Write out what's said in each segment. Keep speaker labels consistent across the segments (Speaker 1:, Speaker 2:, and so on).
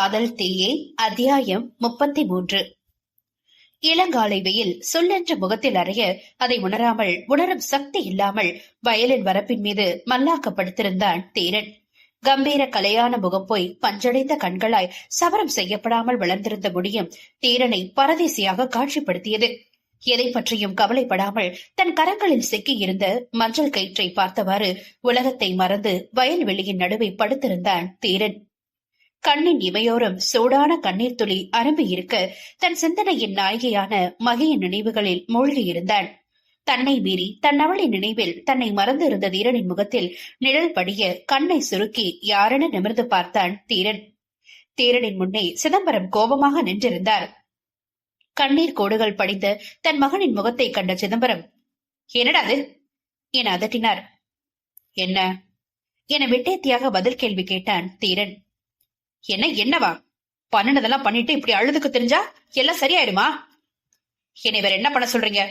Speaker 1: காதல் தீயே அத்தியாயம் முப்பத்தி மூன்று இளங்காலை வெயில் சொல்லென்ற முகத்தில் அறைய அதை உணராமல் உணரும் சக்தி இல்லாமல் வயலின் வரப்பின் மீது மல்லாக்கப்படுத்திருந்தான் தீரன். கம்பீர கலையான முகம் போய் பஞ்சடைந்த கண்களாய் சவரம் செய்யப்படாமல் வளர்ந்திருந்த முடியும் தீரனை பரதேசியாக காட்சிப்படுத்தியது. எதை பற்றியும் கவலைப்படாமல் தன் கரங்களில் சிக்கி இருந்த மஞ்சள் கயிற்றை பார்த்தவாறு உலகத்தை மறந்து வயல்வெளியின் நடுவே படுத்திருந்தான் தீரன். கண்ணின் இமையோரம் சூடான கண்ணீர் துளி அரும்பி இருக்க தன் சிந்தனையின் நாயகியான மகையின் நினைவுகளில் மூழ்கியிருந்தான். தன்னை மீறி தன் அவளின் நினைவில் தன்னை மறந்து இருந்த தீரனின் முகத்தில் நிழல் படிய கண்ணை சுருக்கி யாரென நிமிர்ந்து பார்த்தான் தீரன். தீரனின் முன்னே சிதம்பரம் கோபமாக நின்றிருந்தார். கண்ணீர் கோடுகள் படிந்த தன் மகனின் முகத்தை கண்ட சிதம்பரம் என்னடா அது? என அதட்டினார். என்ன? என விட்டேத்தியாக பதில் கேள்வி கேட்டான் தீரன். என்ன என்னவா? பண்ணினதெல்லாம் பண்ணிட்டு இப்படி அழுதுக்கு தெரிஞ்சா எல்லாம் சரியாயிடுமா? என்னை வேற என்ன பண்ண சொல்றீங்க?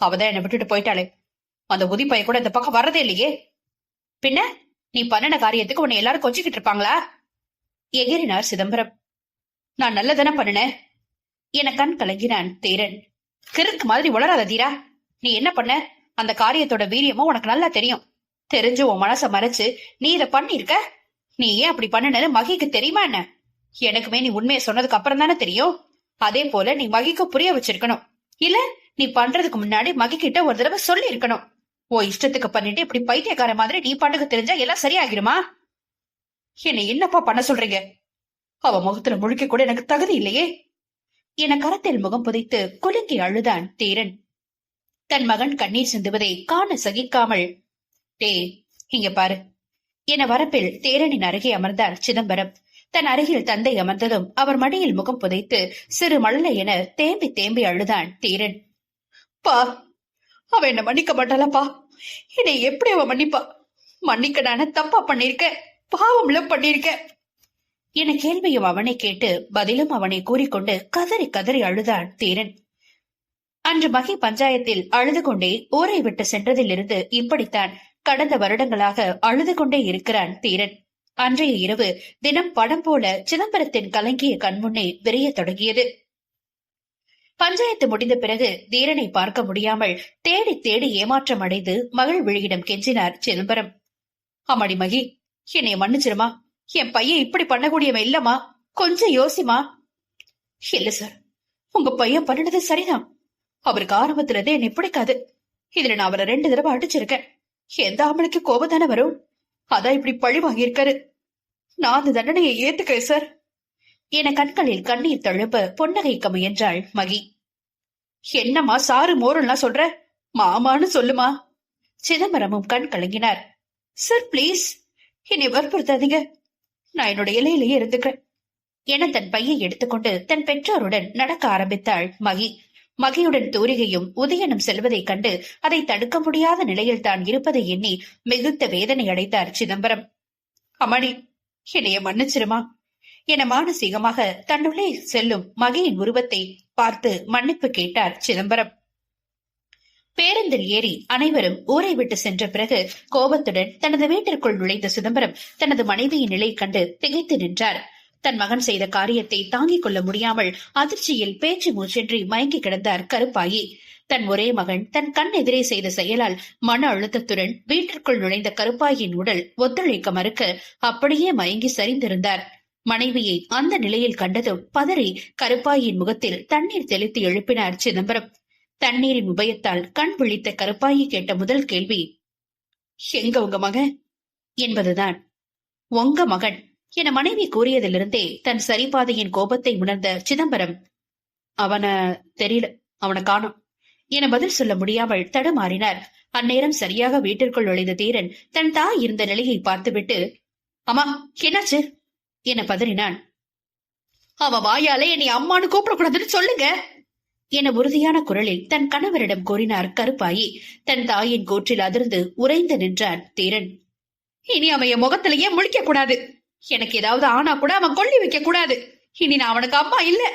Speaker 1: அவதான் என்னை விட்டுட்டு போயிட்டாளே. அந்த உதிப்பைய கூட இந்த பக்கம் வர்றதே இல்லையே. பின்ன நீ பண்ணின காரியத்துக்கு உன்னை எல்லாரும் கொஞ்சிக்கிட்டு இருப்பாங்களா? எகிரினார் சிதம்பரம். நான் நல்லதானே பண்ணினேன். என கண் கலங்கினான் தீரன். கிறுக்கு மாதிரி உளராத தீரா. நீ என்ன பண்ண? அந்த காரியத்தோட வீரியமும் உனக்கு நல்லா தெரியும். தெரிஞ்சு உன் மனச மறைச்சு நீ இத பண்ணிருக்க நீ ஏன் அப்படி பண்ணனு மகிக்கு தெரியுமா என்ன? எனக்குமே நீ உண்மையை சொன்னதுக்கு அப்புறம் தானே தெரியும். அதே போல நீ மகிக்கு புரிய வச்சிருக்கணும். இல்ல நீ பண்றதுக்கு முன்னாடி மகி கிட்ட ஒரு தடவை சொல்லி இருக்கணும் ஓ இஷ்டத்துக்கு பண்ணிட்டு இப்படி பைத்தியக்கார மாதிரி நீ பாட்டுக்கு தெரிஞ்சா எல்லாம் சரியாகிருமா என்னை என்னப்பா பண்ண சொல்றீங்க? அவ முகத்துல முழுக்க கூட எனக்கு தகுதி இல்லையே. என கரத்தில் முகம் புதைத்து குலுங்கி அழுதான் தீரன். தன் மகன் கண்ணீர் சிந்துவதை காண சகிக்காமல் டே இங்க பாரு. என வரப்பில் தேரனின் அருகே அமர்ந்தார் சிதம்பரம். தன் அருகில் தந்தை அமர்ந்ததும் அவர் மடியில் முகம் புதைத்து சிறு மழலை என தேம்பி தேம்பி அழுதான் தீரன். பா அவ என்ன மன்னிக்க மாட்டாளப்பா? என்னை எப்படி அவ மன்னிப்பா? மன்னிக்க நானே தப்பா பண்ணிருக்க பாவம்ல பண்ணிருக்க என கேள்வியும் அவனை கேட்டு பதிலும் அவனை கூறிக்கொண்டு கதறி கதறி அழுதான் தீரன். அன்று மகி பஞ்சாயத்தில் அழுது கொண்டே ஊரை விட்டு சென்றதிலிருந்து இப்படித்தான் கடந்த வருடங்களாக அழுது கொண்டே இருக்கிறான் தீரன் அன்றைய இரவு தினம் படம் போல சிதம்பரத்தின் கலங்கிய கண்முன்னே விரைய தொடங்கியது. பஞ்சாயத்து முடிந்த பிறகு தீரனை பார்க்க முடியாமல் தேடி தேடி ஏமாற்றம் அடைந்து மகள் விழியிடம் கெஞ்சினார் சிதம்பரம். அம்மாடி மகி என்னைய மன்னிச்சிருமா? என் பையன் இப்படி பண்ணக்கூடியவன் இல்லம்மா? கொஞ்சம் யோசிமா இல்ல சார் உங்க பையன் பண்ணினது சரிதான். அவருக்கு ஆரம்பத்துல இருந்தே என்னை பிடிக்காது. இதுல நான் அவரை ரெண்டு தடவை அடிச்சிருக்கேன். எந்த ஆம்பளைக்கு கோபம் தானே வரும்? அதான் இப்படி பழி வாங்கியிருக்காரு. நான் அந்த தண்டனையை ஏத்துக்கிறேன் சார். என கண்களில் கண்ணீர் தழுப்ப பொன்னகைக்க முயன்றாள் மகி. என்னம்மா சாரு மோரல்லாம் சொல்ற? மாமான்னு சொல்லுமா? சிதம்பரமும் கண் கலங்கினார். Sir please. என்னை வற்புறுத்தாதீங்க. நான் என்னோட இலையிலேயே இருந்துக்கிறேன். என தன் பையை எடுத்துக்கொண்டு தன் பெற்றோருடன் நடக்க ஆரம்பித்தாள் மகி. மகியுடன் தூரிகையும் உதயனும் செல்வதைக் கண்டு அதை தடுக்க முடியாத நிலையில் தான் இருப்பதை எண்ணி மிகுந்த வேதனை அடைத்தார் சிதம்பரம். அமணி என்னைய மன்னிச்சிருமா என மானசீகமாக தன்னுள்ளே செல்லும் மகியின் உருவத்தை பார்த்து மன்னிப்பு கேட்டார் சிதம்பரம். பேருந்தில் ஏறி அனைவரும் ஊரை விட்டு சென்ற பிறகு கோபத்துடன் தனது வீட்டிற்குள் நுழைந்த சிதம்பரம் தனது மனைவியின் நிலை கண்டு திகைத்து நின்றார். தன் மகன் செய்த காரியத்தை தாங்கிக் கொள்ள முடியாமல் அதிர்ச்சியில் பேச்சு மூச்சின்றி மயங்கி கிடந்தார் கருப்பாயி. தன் ஒரே மகன் தன் கண் எதிரே செய்த செயலால் மன அழுத்தத்துடன் வீட்டிற்குள் நுழைந்த கருப்பாயின் உடல் ஒத்துழைக்க மறுக்க அப்படியே மயங்கி சரிந்திருந்தார். மனைவியை அந்த நிலையில் கண்டதும் பதறி கருப்பாயின் முகத்தில் தண்ணீர் தெளித்து எழுப்பினார் சிதம்பரம். தண்ணீரின் உபயத்தால் கண் விழித்த கருப்பாயி கேட்ட முதல் கேள்வி எங்க உங்க மகன்? என்பதுதான். உங்க மகன் என மனைவி கூறியதிலிருந்தே தன் சரிபாதையின் கோபத்தை உணர்ந்த சிதம்பரம் அவன தெரியல அவனை காணோம் என பதில் சொல்ல முடியாமல் தடுமாறினார். அந்நேரம் சரியாக வீட்டிற்குள் நுழைந்த தீரன் தன் தாய் இருந்த நிலையை பார்த்துவிட்டு அம்மா என்னாச்சு? என பதறினான். அவ வாயாலே என்னை அம்மானு கூப்பிடக்கூடாதுன்னு சொல்லுங்க என உறுதியான குரலில் தன் கணவரிடம் கூறினார் கருப்பாயி. தன் தாயின் கூற்றில் அதிர்ந்து உறைந்து நின்றான் தீரன். இனி அவன் என் முகத்திலேயே முழிக்க கூடாது? எனக்கு ஏதாவது ஆனா கூட அவன் கொள்ளி வைக்க கூடாது. இனி நான் அவனுக்கு அம்மா இல்ல.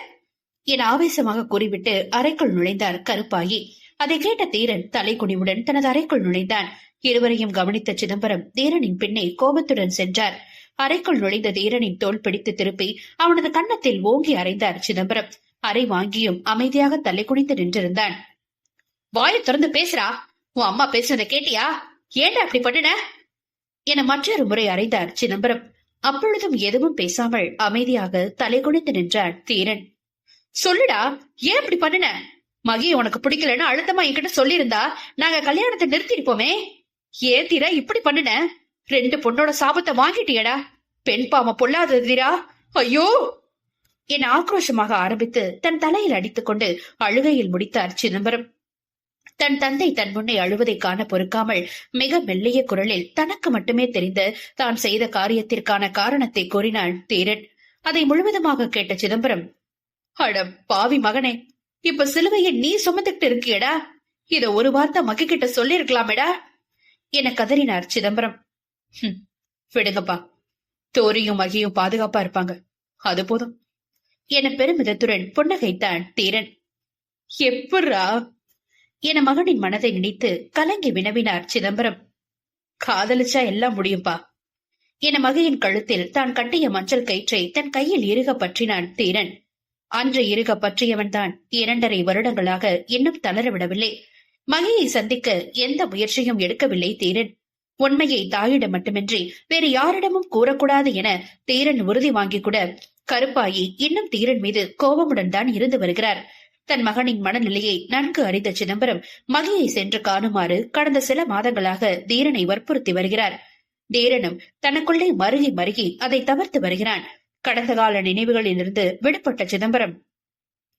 Speaker 1: என ஆவேசமாக கூறிவிட்டு அறைக்குள் நுழைந்தார் கருப்பாயி. அதை கேட்ட தீரன் தலைக்குனிவுடன் தனது அறைக்குள் நுழைந்தான். இருவரையும் கவனித்த சிதம்பரம் தீரனின் பின்னே கோபத்துடன் சென்றார். அறைக்குள் நுழைந்த தீரனின் தோல் பிடித்து திருப்பி அவனது கன்னத்தில் ஓங்கி அறைந்தார் சிதம்பரம். அறை வாங்கியும் அமைதியாக தலை குனிந்து நின்றிருந்தான். வாயை திறந்து பேசுறா உன் அம்மா பேசுறத கேட்டியா? ஏண்டா அப்படி பண்ணுன? என மற்றொரு முறை அறைந்தார் சிதம்பரம். அப்பொழுதும் எதுவும் பேசாமல் அமைதியாக தலை குனிந்து நின்றான் தீரன். சொல்லுடா ஏன் இப்படி பண்ணுன? மகி உனக்கு பிடிக்கலன்னு அழுத்தமா என்கிட்ட சொல்லியிருந்தா நாங்க கல்யாணத்தை நிறுத்திருப்போமே. ஏன் தீரா இப்படி பண்ணுன? ரெண்டு பொண்ணோட சாபத்தை வாங்கிட்டியடா. பெண் பாம தீரா. ஐயோ! என ஆக்ரோஷமாக ஆரம்பித்து தன் தலையில் அடித்துக்கொண்டு அழுகையில் முடித்தார் சிதம்பரம். தன் தந்தை தன் முன்னே அழுவதை காண பொறுக்காமல் மிக மெல்லிய குரலில் தனக்கு மட்டுமே தெரிந்த தான் செய்த காரியத்திற்கான காரணத்தை கூறினாள் தீரன். அதை முழுவதுமாக கேட்ட சிதம்பரம் அட பாவி மகனே இப்ப சிலுவையை நீ சுமந்துட்டு இருக்கியடா? இத ஒரு வார்த்தை மகி கிட்ட சொல்லிருக்கலாமேடா என கதறினார் சிதம்பரம். விடுங்கப்பா. தோரியும் மகியும் பாதுகாப்பா இருப்பாங்க. அது போதும். என பெருமிதத்துடன் புன்னகைத்தான் தீரன். எப்புட்றா? என மகனின் மனதை நினைத்து கலங்கி வினவினார் சிதம்பரம். காதலிச்சா எல்லாம் முடியும்பா? என மகையின் கழுத்தில் தான் கட்டிய மஞ்சள் கயிற்றை தன் கையில் இறுக பற்றினான் தீரன். அன்று இறுக பற்றியவன்தான் இரண்டரை வருடங்களாக இன்னும் தளரவிடவில்லை. மகையை சந்திக்க எந்த முயற்சியும் எடுக்கவில்லை தீரன். உண்மையை தாயிடம் மட்டுமின்றி வேறு யாரிடமும் கூறக்கூடாது என தீரன் உறுதி வாங்கி கூட கருப்பாயி இன்னும் தீரன் மீது கோபமுடன் தான் இருந்து வருகிறார். தன் மகனின் மனநிலையை நன்கு அறிந்த சிதம்பரம் மகியை சென்று காணுமாறு கடந்த சில மாதங்களாக தீரனை வற்புறுத்தி வருகிறார். தீரனும் தனக்குள்ளே மருகி மருகி அதை தவிர்த்து வருகிறான். கடந்த கால நினைவுகளிலிருந்து விடுபட்ட சிதம்பரம்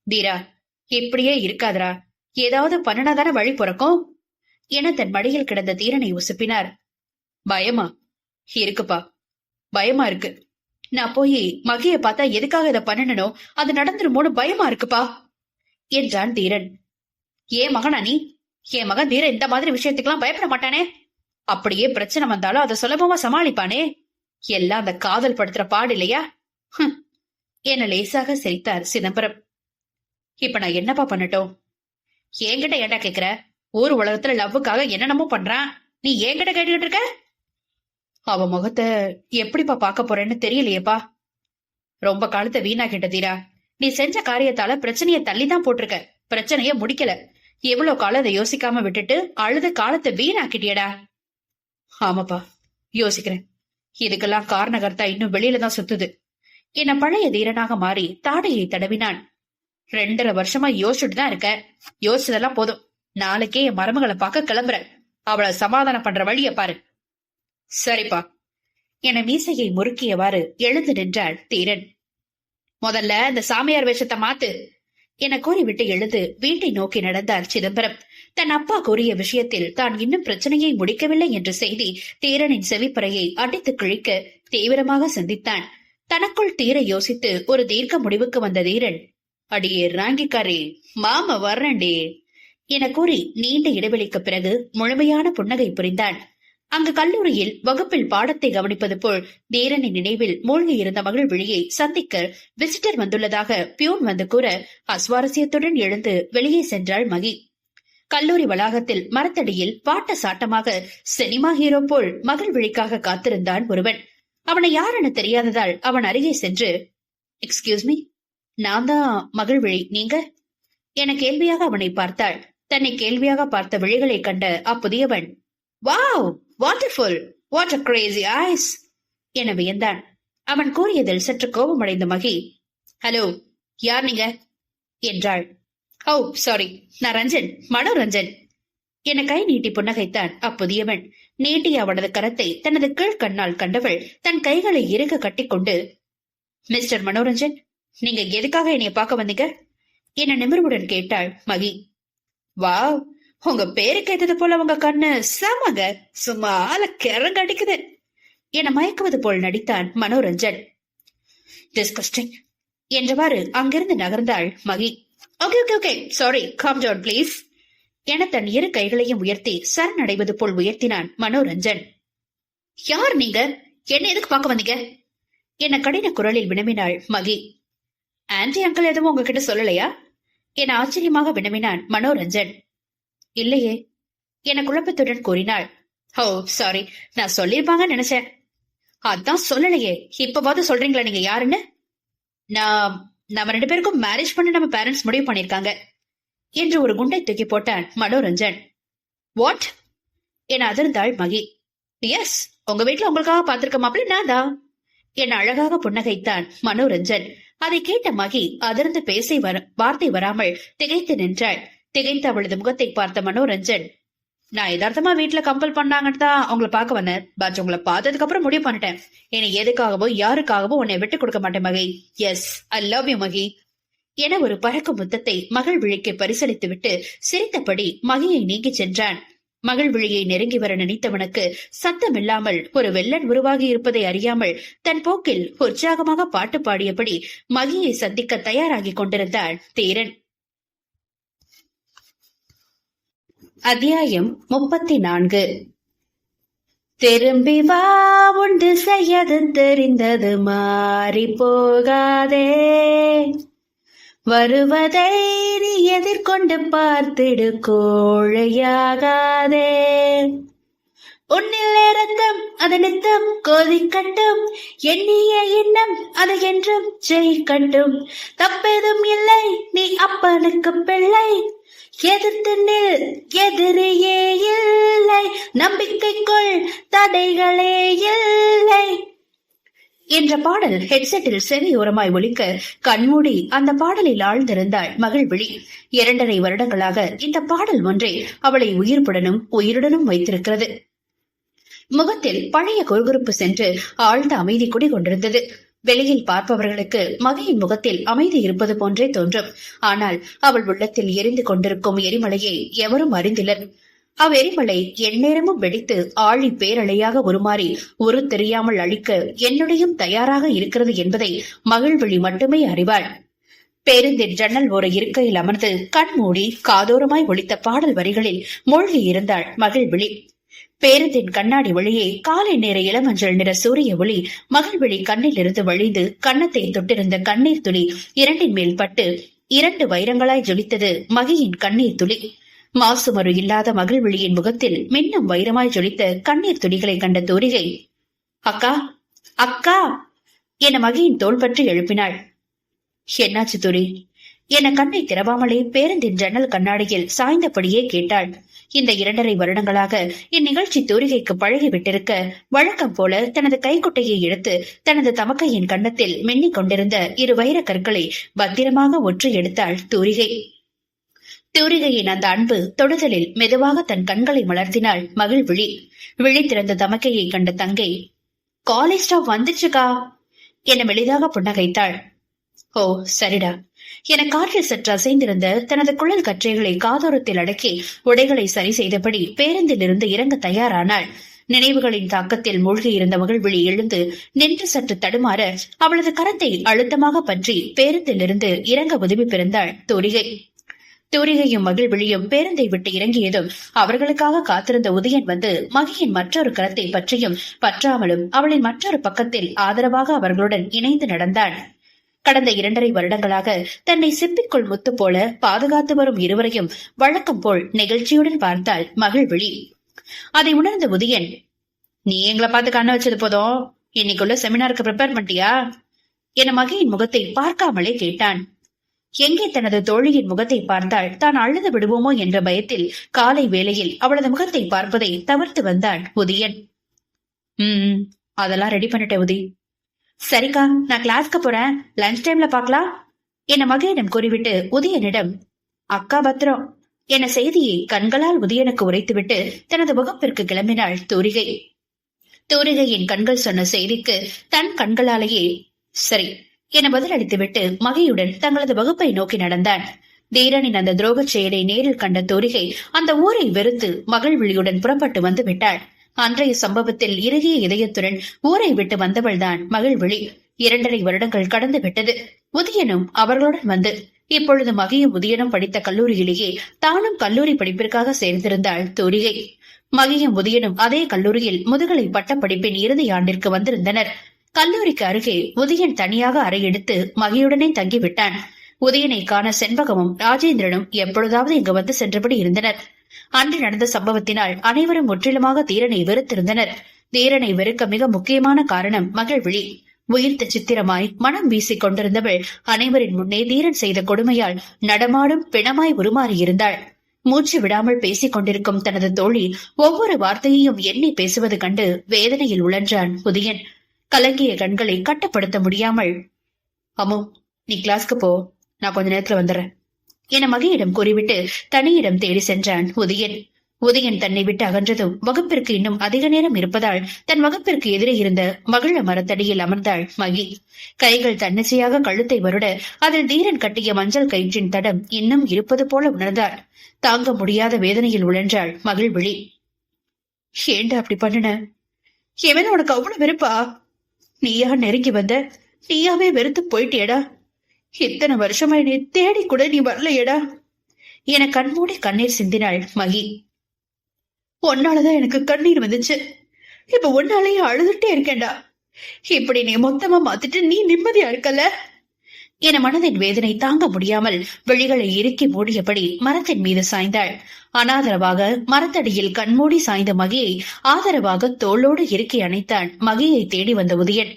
Speaker 1: தீரா இப்படியே இருக்காதரா ஏதாவது பண்ணனாதான வழி பிறக்கும்? என தன் மடியில் கிடந்த தீரனை உசுப்பினார். பயமா? இருக்குப்பா. பயமா இருக்கு. நான் போய் மகிய பார்த்தா எதுக்காக இதை பண்ணனோ அது நடந்துருமோன்னு பயமா இருக்குப்பா. என்றான் தீரன். ஏ மகனா நீ என் மகன் தீரன் இந்த மாதிரி விஷயத்துக்கெல்லாம் பயப்பட மாட்டானே? அப்படியே பிரச்சனை வந்தாலும் அதை சுலபமா சமாளிப்பானே? எல்லாம் அந்த காதல் படுத்துற பாடு இல்லையா? ஹம். என லேசாக சிரித்தார் சிதம்பரம். இப்ப நான் என்னப்பா பண்ணட்டும்? என்கிட்ட ஏண்டா கேக்குற? ஊர் உலகத்துல லவ்வுக்காக என்னென்னமோ பண்றான். நீ என்கிட்ட கேட்டுக்கிட்டு இருக்க? அவ முகத்தை எப்படிப்பா பார்க்க போறேன்னு தெரியலையேப்பா. ரொம்ப காலத்தை வீணாக்கிட்ட தீரா. நீ செஞ்ச காரியத்தால பிரச்சனைய தள்ளி தான் போட்டிருக்க. பிரச்சனைய முடிக்கல. எவ்வளவு காலம் அதை யோசிக்காம விட்டுட்டு அழுத காலத்தை வீணாக்கிட்டியடா. ஆமாப்பா யோசிக்கிறேன். இதுக்கெல்லாம் காரணகர்த்தா இன்னும் வெளியில தான் சுத்துது. என்ன பழைய தீரனாக மாறி தாடையை தடவினான். ரெண்டரை வருஷமா யோசிச்சுட்டு தான் இருக்க. யோசிச்சதெல்லாம் போதும். நாளைக்கே என் மருமகளை பார்க்க கிளம்புறேன் அவளை சமாதானம் பண்ற வழிய பாரு. சரிப்பா. என மீசையை முறுக்கியவாறு எழுந்து நின்றாள் தீரன். முதல்ல இந்த சாமியார் வேஷத்தை மாத்து. என கூறிவிட்டு எழுந்து வீட்டை நோக்கி நடந்தார் சிதம்பரம். தன் அப்பா கூறிய விஷயத்தில் தான் இன்னும் பிரச்சனையை முடிக்கவில்லை என்ற செய்தி தீரனின் செவிப்பறையை அடித்து கிழிக்க தீவிரமாக சிந்தித்தான். தனக்குள் தீர யோசித்து ஒரு தீர்க்க முடிவுக்கு வந்த தீரன் அடியே ராங்கிக்காரே மாமா வர்றேன்டே. என கூறி நீண்ட இடைவெளிக்கு பிறகு முழுமையான புன்னகை புரிந்தான். அங்கு கல்லூரியில் வகுப்பில் பாடத்தை கவனிப்பது போல் தீரனின் நினைவில் மூழ்கி இருந்த மகள் விழியை சந்திக்க விசிட்டர் வந்துள்ளதாக பியூன் வந்து கூற அஸ்வாரஸ்யத்துடன் எழுந்து வெளியே சென்றாள் மகி. கல்லூரி வளாகத்தில் மரத்தடியில் பாட்ட சாட்டமாக சினிமா ஹீரோ போல் மகள் விழிக்காக காத்திருந்தான் ஒருவன். அவனை யாரென தெரியாததால் அவன் அருகே சென்று எக்ஸ்கியூஸ் மீ நான் தான் மகள் விழி நீங்க? என கேள்வியாக அவனை பார்த்தாள். தன்னை கேள்வியாக பார்த்த விழிகளை கண்ட அப்புதியவன் wow wonderful what a crazy eyes என வியந்தான் அவன் கூறியதில் சற்று கோபமடைந்த மகி ஹலோ யார் நீங்க என்றாள் ஓ சாரி நான் ரஞ்சன் மனோரஞ்சன் என கை நீட்டி புன்னகைத்தான் அப்புதியவன் நீட்டிய அவனது கரத்தை தனது கீழ் கண்ணால் கண்டவள் தன் கைகளை இறுக கட்டிக்கொண்டு மிஸ்டர் மனோரஞ்சன் நீங்க எதுக்காக என்னைய பார்க்க வந்தீங்க என நிமிர்வுடன் கேட்டாள் மகி வாவ் உங்க பேருக்கு ஏத்தது போல உங்க கண்ணு செமங்க. சும்மா ஆள கிறங்க அடிக்குது. என மயக்குவது போல் நடித்தான் மனோரஞ்சன். டிஸ்கஸ்டிங் என்றவாறு அங்கிருந்து நகர்ந்தாள் Mahi. Okay okay okay sorry calm down please என தன் இரு கைகளையும் உயர்த்தி சரணடைவது போல் உயர்த்தினான் மனோரஞ்சன். யார் நீங்க? என்ன எதுக்கு பார்க்க வந்தீங்க? என கடின குரலில் வினவினாள் மகி. ஆன்டி அங்கிள் எதுவும் உங்ககிட்ட சொல்லலையா? என ஆச்சரியமாக வினவினான் மனோரஞ்சன். இல்லையே. என குழப்பத்துடன் கூறினாள். ஓ சாரி நான் சொல்லிருப்பாங்கன்னு நினைச்சேன். அதான் சொல்லலையே. இப்பவாவது சொல்றீங்களா நீங்க யாருன்னு? நான் நம்ம ரெண்டு பேருக்கும் மேரேஜ் பண்ண நம்ம பேரண்ட்ஸ் முடிவு பண்ணிருக்காங்க என்று ஒரு குண்டை தூக்கி போட்டான் மனோரஞ்சன். வாட் என அதிர்ந்தாள் மகி. எஸ் உங்க வீட்டுல உங்களுக்காக பாத்திருக்க மாப்பிள்ள நான் தான் என் அழகாக புன்னகைத்தான் மனோரஞ்சன். அதை கேட்ட மகி அதிர்ந்து பேசி வர வார்த்தை வராமல் திகைத்து நின்றாள். திகைந்து அவளது முகத்தை பார்த்த மனோரஞ்சன் நான் யதார்த்தமா வீட்டுல கம்பல் பண்ணாங்கன்னு தான் உங்களை பார்க்க வந்தேன். பட் உங்களை பார்த்ததுக்கு அப்புறம் முடிவு பண்ணிட்டேன். என்னை எதுக்காகவோ யாருக்காகவோ உன்னை விட்டு கொடுக்க மாட்டேன் Mahi. Yes I love you Mahi. என ஒரு பறக்கும் முத்தத்தை மகள் விழிக்கு பரிசளித்து விட்டு சிரித்தபடி மகியை நீங்கி சென்றான். மகள் விழியை நெருங்கி வர நினைத்தவனுக்கு சத்தமில்லாமல் ஒரு வெள்ளன் உருவாகி இருப்பதை அறியாமல் தன் போக்கில் உற்சாகமாக பாட்டு பாடியபடி மகியை சந்திக்க தயாராகிக் கொண்டிருந்தாள் தீரன். அத்தியாயம் முப்பத்தி நான்கு திரும்பி வா உண்டு செய்யது தெரிந்தது மாறி போகாதே. வருவதை நீ எதிர்கொண்டு பார்த்திடு கோழையாகாதே. உன்னில் இறந்தும் அது நித்தம் கொதிக்கட்டும் எண்ணிய எண்ணம் அது என்றும் ஜெயிக்கட்டும். தப்பெதும் இல்லை நீ அப்பனுக்கு பிள்ளை. எதிர்த்து நில் எதிரியே இல்லை. நம்பிக்கைக்குள் தடைகளே இல்லை. என்ற பாடல் ஹெட்செட்டில் செவியோரமாய் ஒலிக்க கண்மூடி அந்த பாடலில் ஆழ்ந்திருந்தாள் மகிழ்விழி. இரண்டரை வருடங்களாக இந்த பாடல் ஒன்றே அவளை உயிர்ப்புடனும் உயிருடனும் வைத்திருக்கிறது. முகத்தில் பழைய குறுகுறுப்பு சென்று ஆழ்ந்த அமைதி குடி கொண்டிருந்தது வெளியில் பார்ப்பவர்களுக்கு மகையின் முகத்தில் அமைதி இருப்பது போன்றே தோன்றும். ஆனால் அவள் உள்ளத்தில் எரிந்து கொண்டிருக்கும் எரிமலையை எவரும் அறிந்திலர். அவ்வெரிமலை எந்நேரமும் வெடித்து ஆழி பேரலையாக உருமாறி ஒரு தெரியாமல் அழிக்க என்னுடையும் தயாராக இருக்கிறது என்பதை மகிழ்விழி மட்டுமே அறிவாள். பேருந்தின் ஜன்னல் ஒரு இருக்கையில் அமர்ந்து கண் மூடி காதோரமாய் ஒழித்த பாடல் வரிகளில் மூழ்கி இருந்தாள் மகிழ்விழி பேருந்தின் கண்ணாடி வழியே காலை நேர இளமஞ்சள் நிற சூரிய ஒளி மகிழ்விழி கண்ணில் இருந்து வழிந்து கன்னத்தை தொட்டிருந்த கண்ணீர் துளி இரண்டின் மேல் பட்டு இரண்டு வைரங்களாய் ஜொலித்தது மகியின் கண்ணீர் துளி. மாசுமறு இல்லாத மகிழ்விழியின் முகத்தில் மின்னும் வைரமாய் ஜொலித்த கண்ணீர் துளிகளை கண்ட தோரிகை அக்கா அக்கா! என மகியின் தோல் பற்றி எழுப்பினாள். என்னாச்சு துரி? என கண்ணை திறவாமலே பேருந்தின் ஜன்னல் கண்ணாடியில் சாய்ந்தபடியே கேட்டாள். இந்த இரண்டரை வருடங்களாக இந்நிகழ்ச்சி தூரிகைக்கு பழகிவிட்டிருக்க வழக்கம் போல தனது கைக்குட்டையை எடுத்து தனது தமக்கையின் கன்னத்தில் மின்னிக் கொண்டிருந்த இரு வைர கற்களை பத்திரமாக ஒற்றி எடுத்தாள் தூரிகை. தூரிகையின் அந்த அன்பு தொடுதலில் மெதுவாக தன் கண்களை மலர்த்தினாள் மகிழ் விழி விழித்திருந்த தமக்கையை கண்ட தங்கை காலேஜ் ஸ்டாப் வந்துச்சுக்கா? என மெளிதாக புன்னகைத்தாள். ஓ சரிடா. என காற்றில் சற்று அசைந்திருந்த தனது குழல் கற்றைகளை காதோரத்தில் அடக்கி உடைகளை சரி செய்தபடி பேருந்தில் இருந்து இறங்க தயாரானாள். நினைவுகளின் தாக்கத்தில் மூழ்கி இருந்த மகிழ்விழி எழுந்து நின்று சற்று தடுமாற அவளது கரத்தை அழுத்தமாக பற்றி பேருந்தில் இருந்து இறங்க உதவி பிறந்தாள் தோரிகை. தூரிகையும் மகிழ்விழியும் பேருந்தை விட்டு இறங்கியதும் அவர்களுக்காக காத்திருந்த உதயன் வந்து மகியின் மற்றொரு கரத்தை பற்றியும் பற்றாமலும் அவளின் மற்றொரு பக்கத்தில் ஆதரவாக அவர்களுடன் இணைந்து நடந்தான். கடந்த இரண்டரை வருடங்களாக தன்னை சிப்பிக்குள் முத்து போல பாதுகாத்து வரும் இருவரையும் வழக்கம் போல் நெகிழ்ச்சியுடன் பார்த்தாள் மகிழ்விழி. அதை உணர்ந்த உதயன் நீ எங்களை பார்த்து கண்ண வச்சது போதும். இன்னைக்குள்ள செமினாருக்கு ப்ரிப்பேர் பண்ணிட்டியா? என மகையின் முகத்தை பார்க்காமலே கேட்டான். எங்கே தனது தோழியின் முகத்தை பார்த்தால் தான் அழுது விடுவோமோ என்ற பயத்தில் காலை வேளையில் அவளது முகத்தை பார்ப்பதை தவிர்த்து வந்தான் உதயன் ம் அதெல்லாம் ரெடி பண்ணிட்டேன் உதி சரிக்கா நான் கிளாஸ்க்கு போறேன். லஞ்ச் டைம்ல பார்க்கலாம். என மகையிடம் கூறிவிட்டு உதயனிடம் அக்கா பத்திரம் என செய்தியை கண்களால் உதயனுக்கு உரைத்துவிட்டு தனது வகுப்பிற்கு கிளம்பினாள் தூரிகை. தூரிகையின் கண்கள் சொன்ன செய்திக்கு தன் கண்களாலேயே சரி என பதிலளித்துவிட்டு மகையுடன் தங்களது வகுப்பை நோக்கி நடந்தான். தீரனின் அந்த துரோகச் செயலை நேரில் கண்ட தூரிகை அந்த ஊரை வெறுத்து மகள் விழியுடன் புறப்பட்டு வந்து விட்டாள். அன்றைய சம்பவத்தில் இறுகிய இதயத்துடன் ஊரை விட்டு வந்தவள்தான் மகள் இரண்டரை வருடங்கள் கடந்து விட்டது. உதயனும் அவர்களுடன் வந்து இப்பொழுது மகியும் உதயனும் படித்த கல்லூரியிலேயே தானும் கல்லூரி படிப்பிற்காக சேர்ந்திருந்தாள் தூரிகை. மகியும் உதயனும் அதே கல்லூரியில் முதுகலை பட்டப்படிப்பின் இறுதி ஆண்டிற்கு வந்திருந்தனர். கல்லூரிக்கு அருகே உதயன் தனியாக அறை எடுத்து மகியுடனே தங்கிவிட்டான். உதயனை காண செண்பகமும் ராஜேந்திரனும் எப்பொழுதாவது இங்கு வந்து சென்றபடி இருந்தனர். அன்று நடந்த சம்பவத்தினால் அனைவரும் முற்றிலுமாக தீரனை வெறுத்திருந்தனர். தீரனை வெறுக்க மிக முக்கியமான காரணம் மகிழ்விழி உயிர்த்த சித்திரமாய் மனம் வீசிக் கொண்டிருந்தவள் அனைவரின் முன்னே தீரன் செய்த கொடுமையால் நடமாடும் பிணமாய் உருமாறியிருந்தாள். மூச்சு விடாமல் பேசிக் கொண்டிருக்கும் தனது தோழி ஒவ்வொரு வார்த்தையையும் எண்ணி பேசுவது கண்டு வேதனையில் உழன்றான் உதயன் கலங்கிய கண்களை கட்டுப்படுத்த முடியாமல் அம்மு நீ கிளாஸ்க்கு போ. நான் கொஞ்ச நேரத்துல வந்துடுறேன் என மகியிடம் கூறிவிட்டு தனியிடம் தேடி சென்றான் உதயன். உதயன் தன்னை விட்டு அகன்றதும் வகுப்பிற்கு இன்னும் அதிக நேரம் இருப்பதால் தன் வகுப்பிற்கு எதிரே இருந்த மகிழ மரத்தடியில் அமர்ந்தாள் மகி. கைகள் தன்னிச்சையாக கழுத்தை வருட அதில் தீரன் கட்டிய மஞ்சள் கயிற்றின் தடம் இன்னும் இருப்பது போல உணர்ந்தாள். தாங்க முடியாத வேதனையில் உழன்றாள் மகிழ்விழி ஏண்டா அப்படி பண்ணுன? எவன் உனக்கு அவ்வளவு வெறுப்பா? நீயா நெருங்கி வந்த? நீயாவே வெறுத்து போயிட்டியடா இத்தனை வருஷமா என்னை தேடி கூட நீ வரலையடா. என கண்மூடி கண்ணீர் சிந்தினாள் மகி. உன்னாலதான் எனக்கு கண்ணீர் வந்துச்சு. இப்ப உன்னாலேயே அழுதுட்டே இருக்கேன்டா. இப்படி நீ மொத்தமா மாத்திட்டு நீ நிம்மதியா இருக்கல என மனதின் வேதனை தாங்க முடியாமல் விழிகளை இறுக்கி மூடியபடி மரத்தின் மீது சாய்ந்தாள். அனாதரவாக மரத்தடியில் கண்மூடி சாய்ந்த மகியை ஆதரவாக தோளோடு இறுக்கி அணைத்தான் மகியை தேடி வந்த உதயன்.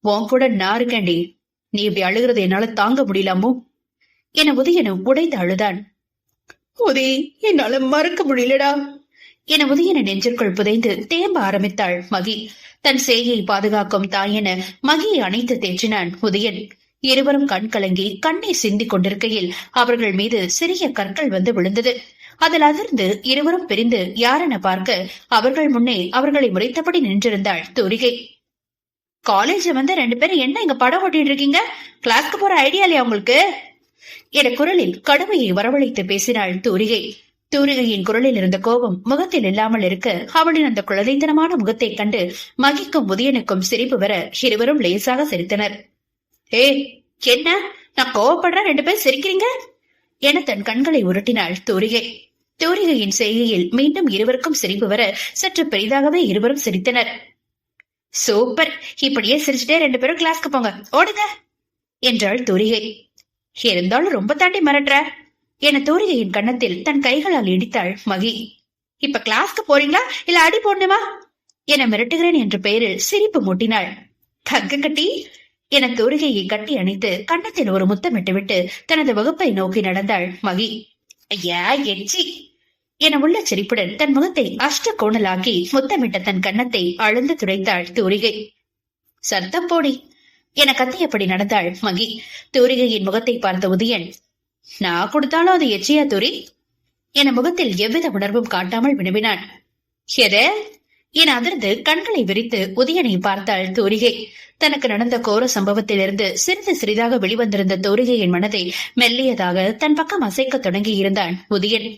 Speaker 1: உன் கூட நான் இருக்கேன்டி. நீ இப்படி அழுகிறது என்னால தாங்க முடியலாமோ? என உதயனும் உடைந்து அழுதான். உதய என்னால மறக்க முடியலடா. என உதயன நெஞ்சிற்குள் புதைந்து தேம்ப ஆரம்பித்தாள் மகி. தன் சேயை பாதுகாக்கும் தாயென மகியை அணைத்து தேற்றினான் உதயன். இருவரும் கண் கலங்கி கண்ணை சிந்திக் கொண்டிருக்கையில் அவர்கள் மீது சிறிய கற்கள் வந்து விழுந்தது. அதில் அதிர்ந்து இருவரும் பிரிந்து யாரென பார்க்க அவர்கள் முன்னே அவர்களை முறைத்தபடி நின்றிருந்தாள் தூரிகை. காலேஜ் வந்து ரெண்டு பேரும் என்ன இங்க படம் ஓட்டிட்டு இருக்கீங்க? கிளாஸ்க்கு போற ஐடியா இல்லையா உங்களுக்கு? என குரலில் கடுமையை வரவழைத்து பேசினாள் தூரிகை. தூரிகையின் குரலில் இருந்த கோபம் முகத்தில் இல்லாமல் இருக்க அவளின் அந்த குழந்தைத்தனமான முகத்தைக் கண்டு மகிக்கும் உதயனுக்கும் சிரிப்பு வர இருவரும் லேசாக சிரித்தனர். ஏ என்ன? நான் கோவப்படுறேன் ரெண்டு பேரும் சிரிக்கிறீங்க? என தன் கண்களை உருட்டினாள் தூரிகை. தூரிகையின் செய்கையில் மீண்டும் இருவருக்கும் சிரிப்பு வர சற்று பெரிதாகவே இருவரும் சிரித்தனர். சூப்பர். இப்படியே சிரிச்சுட்டே ரெண்டு பேரும் கிளாஸ்க்கு போங்க. ஓடுங்க. என்றாள் தூரிகை. இருந்தாலும் ரொம்ப தாண்டி மிரட்டுற. என தூரிகையின் கன்னத்தில் தன் கைகளால் இடித்தாள் மகி. இப்ப கிளாஸ்க்கு போறீங்களா? இல்ல அடி போடணுமா? என மிரட்டுகிறேன் என்ற பெயரில் சிரிப்பு மூட்டினாள். தங்க கட்டி. என தூரிகையை கட்டி அணைத்து கன்னத்தில் ஒரு முத்தமிட்டுவிட்டு தனது வகுப்பை நோக்கி நடந்தாள் மகி. ஐயா எச்சி. என உள்ள சிரிப்புடன் தன் முகத்தை அஷ்ட கோணலாக்கி முத்தமிட்ட தன் கன்னத்தை அழுந்து துடைத்தாள் தூரிகை. சத்தம் போடி என கத்தியபடி நடந்தாள் மகி. தூரிகையின் முகத்தை பார்த்த உதயன் நான் கொடுத்தாலும் அது எச்சியா தூரி? என முகத்தில் எவ்வித உணர்வும் காட்டாமல் வினவினான். எது? என அதிர்ந்து கண்களை விரித்து உதயனை பார்த்தாள் தூரிகை. தனக்கு நடந்த கோர சம்பவத்திலிருந்து சிறிது சிறிதாக வெளிவந்திருந்த தூரிகையின் மனதை மெல்லியதாக தன் பக்கம் அசைக்க தொடங்கி இருந்தான் உதயன்.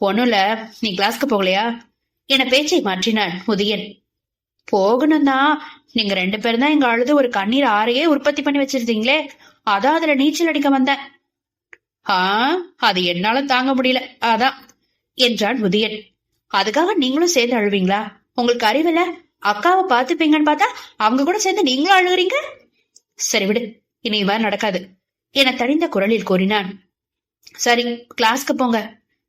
Speaker 1: ஒண்ணுல நீ கிளாஸ்க்கு போகலையா? என பேச்சை மாற்றினான் உதயன் போகணும் தான் நீங்க ரெண்டு பேரும் தான் எங்க அழுது ஒரு கண்ணீர் ஆறையே உற்பத்தி பண்ணி வச்சிருந்தீங்களே. அதான் அதுல நீச்சல் அடிக்க வந்தேன். ஆ அது என்னால தாங்க முடியல. அதான் என்றான் உதயன் அதுக்காக நீங்களும் சேர்ந்து அழுவீங்களா? உங்களுக்கு அறிவில்ல அக்காவை பார்த்துப்பீங்கன்னு பார்த்தா அவங்க கூட சேர்ந்து நீங்களும் அழுகுறீங்க? சரி விடு இனி மாதிரி நடக்காது என தனிந்த குரலில் கூறினான். சரி கிளாஸ்க்கு போங்க.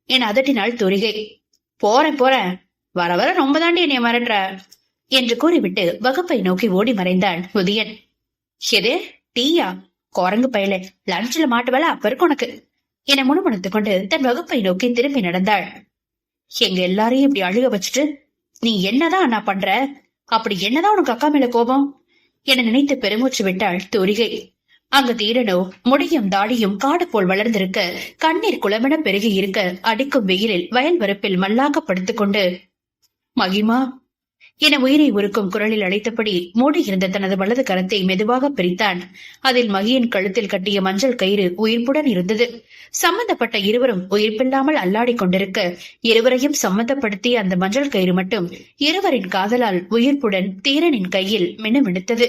Speaker 1: என் அதட்டினாள் துரிகை. போறேன் போறேன். வர வர ரொம்ப தாண்டி என்னை மிரட்டுற. என்று கூறிவிட்டு வகுப்பை நோக்கி ஓடி மறைந்தான் உதயன் எது? டீயா? குரங்கு பயல. லஞ்ச்ல மாட்டு வேலை அப்ப இருக்கு உனக்கு. என முணுமுணுத்துக் கொண்டு தன் வகுப்பை நோக்கி திரும்பி நடந்தாள். எங்க எல்லாரையும் இப்படி அழுக வச்சுட்டு நீ என்னதான் அண்ணா பண்ற? அப்படி என்னதான் உனக்கு அக்கா மேல கோபம்? என நினைத்து பெருமூச்சு விட்டாள் தூரிகை. அங்கு தீரனோ முடியும் தாடியும் காடு போல் வளர்ந்திருக்க கண்ணீர் குளமென பெருகி இருக்க அடிக்கும் வெயிலில் வயல் வரப்பில் மல்லாக படுத்துக் கொண்டு மகிமா என உயிரை உருக்கும் குரலில் அழைத்தபடி மூடியிருந்த தனது வலது கரத்தை மெதுவாக பிரித்தான். அதில் மகியின் கழுத்தில் கட்டிய மஞ்சள் கயிறு உயிர்ப்புடன் இருந்தது. சம்பந்தப்பட்ட இருவரும் உயிர்ப்பில்லாமல் அல்லாடி கொண்டிருக்க இருவரையும் சம்பந்தப்படுத்திய அந்த மஞ்சள் கயிறு மட்டும் இருவரின் காதலால் உயிர்ப்புடன் தீரனின் கையில் மினுமினுத்தது.